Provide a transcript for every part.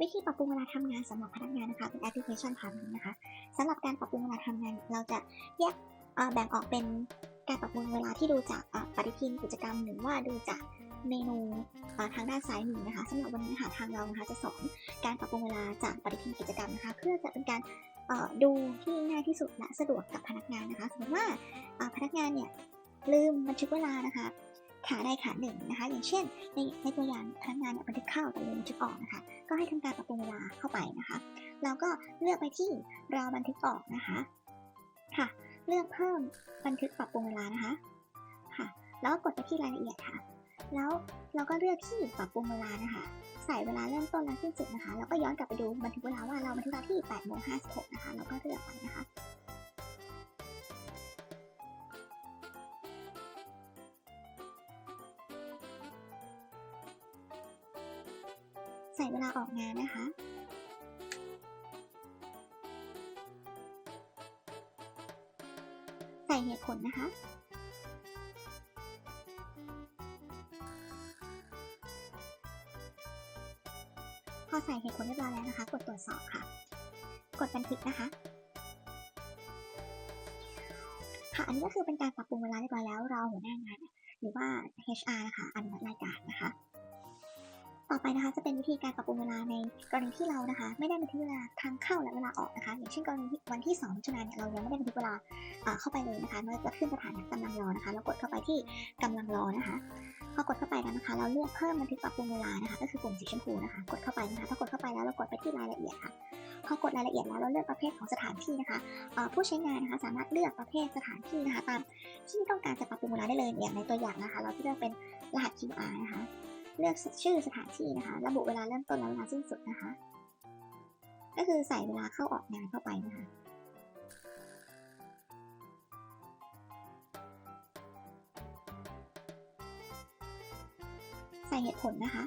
วิธีปรับปรุงเวลาทำงานสำหรับพนักงานนะคะเป็นแอปพลิเคชันทำนี้นะคะสำหรับการปรับปรุงเวลาทำงาน เราจะแยกแบ่งออกเป็นการปรับปรุงเวลาที่ดูจากปฏิทินกิจกรรม หรือว่าดูจากเมนูทางด้านซ้ายมือนะคะสำหรับวันนี้นะคะทางเรานะคะจะสอนการปรับปรุงเวลาจากปฏิทินกิจกรรมนะคะ เพื่อจะเป็นการดูที่ง่ายที่สุดและสะดวกกับพนักงานนะคะสมมติว่าพนักงานเนี่ยลืมบันทึกเวลานะคะขาใดขาหนึ่งนะคะ อย่างเช่นในในตัวอย่างพนักงานเนี่ยบันทึกเข้าแต่ลืมบันทึกออกนะคะ ก็ให้ทำการปรับปรุงเวลาเข้าไปนะคะแล้วก็เลือกไปที่เราบันทึกออกนะคะค่ะ เลือกเพิ่มบันทึกปรับปรุงเวลานะคะค่ะ แล้วก็กดไปที่รายละเอียดค่ะ แล้วเราก็เลือกที่ปรับปรุงเวลานะคะ ใส่เวลาเริ่มต้นและสิ้นสุดนะคะ แล้วก็ย้อนกลับไปดูบันทึกเวลาว่าเราบันทึกเวลาที่8โมง56นะคะแล้วก็เลือกไปนะคะ ใส่เวลาออกงานนะคะ ใส่เหตุผลนะคะ พอใส่เหตุผลเรียบร้อยแล้วนะคะ กดตรวจสอบค่ะ กดบันทึกนะคะค่ะอันนี้ก็คือเป็นการปรับปรุงเวลาเรียบร้อยแล้วเราหัวหน้างาน หรือว่า HR นะคะอนุมัติรายการ ต่อไปนะคะจะเป็นวิธีการปรับปรุงเวลาในกรณีที่เรานะคะ ไม่ได้บันทึกเวลาทางเข้าและเวลาออกนะคะอย่างเช่นกรณีวันที่2มิถุนายนเนี่ยเรายังไม่ได้บันทึกเวลาเข้าไปเลยนะคะเราจะขึ้นสถานะกำลังรอนะคะ เรากดเข้าไปที่กำลังรอนะคะพอกดเข้าไปแล้วนะคะ เราเลือกเพิ่มบันทึกปรับปรุงเวลานะคะ ก็คือปุ่มสีชมพูนะคะ กดเข้าไปนะคะพอกดเข้าไปแล้วเรากดไปที่รายละเอียดค่ะพอกดรายละเอียดแล้วเราเลือกประเภทของสถานที่นะคะผู้ใช้งานนะคะสามารถเลือกประเภทสถานที่นะคะตามที่ต้องการจะปรับปรุงเวลาได้เลยอย่างในตัวอย่างนะคะ เราเลือกเป็นรหัส QR นะคะ เลือกชื่อสถานที่นะคะ ระบุเวลาเริ่มต้นและเวลาสิ้นสุดนะคะ ก็คือใส่เวลาเข้าออกงานเข้าไปนะคะใส่เหตุผลนะคะ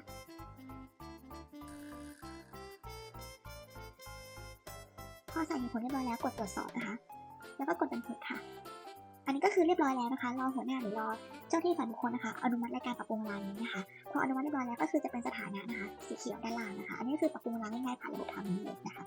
พอใส่เหตุผลเรียบร้อยแล้วกดตรวจสอบนะคะ แล้วก็กดบันทึกค่ะ อันนี้ก็คือเรียบร้อยแล้วนะคะ รอหัวหน้าหรือรอเจ้าที่ฝ่ายบุคคลนะคะ อนุมัติรายการปรับปรุงเวลานี้นะคะ ออนุมัติเรียบร้อยแล้วก็คือจะเป็นสถานะนะคะสีเขียวด้านล่างนะคะ อันนี้คือปรับปรุงเวลาง่ายๆผ่านระบบทำนี้เลยนะคะ